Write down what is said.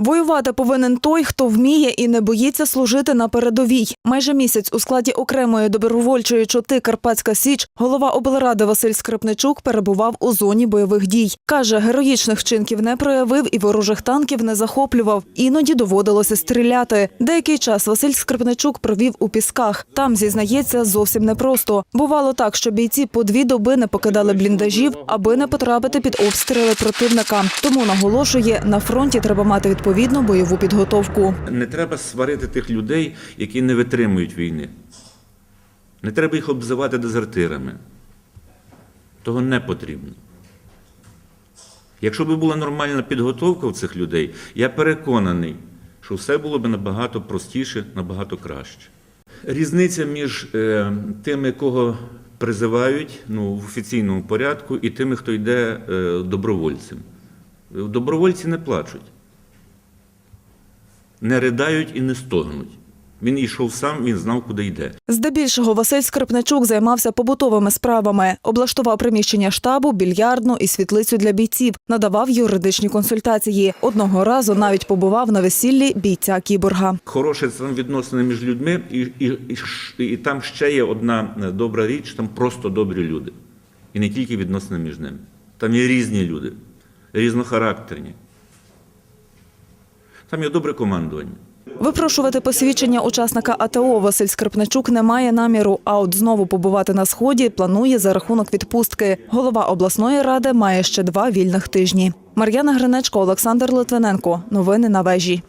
Воювати повинен той, хто вміє і не боїться служити на передовій. Майже місяць у складі окремої добровольчої чоти Карпатська Січ голова облради Василь Скрипничук перебував у зоні бойових дій. Каже, героїчних вчинків не проявив і ворожих танків не захоплював. Іноді доводилося стріляти. Деякий час Василь Скрипничук провів у пісках. Там зізнається зовсім непросто. Бувало так, що бійці по дві доби не покидали бліндажів, аби не потрапити під обстріли противника. Тому наголошує, на фронті треба мати відповідну бойову підготовку. Не треба сварити тих людей, які не витримують війни. Не треба їх обзивати дезертирами. Того не потрібно. Якщо б була нормальна підготовка у цих людей, я переконаний, що все було б набагато простіше, набагато краще. Різниця між е, тими, кого призивають ну, в офіційному порядку, і тими, хто йде е, добровольцем. Добровольці не плачуть не ридають і не стогнуть. Він йшов сам, він знав, куди йде. Здебільшого Василь Скрипничук займався побутовими справами, облаштував приміщення штабу, більярдну і світлицю для бійців, надавав юридичні консультації. Одного разу навіть побував на весіллі бійця кіборга. Хороші там відносини між людьми, і, і, і, і там ще є одна е, добра річ, там просто добрі люди. І не тільки відносини між ними. Там є різні люди, різнохарактерні. Там є добре командування. Випрошувати посвідчення учасника АТО Василь Скрипничук не має наміру, а от знову побувати на сході планує за рахунок відпустки. Голова обласної ради має ще два вільних тижні. Мар'яна Гринечко, Олександр Литвиненко. Новини на вежі.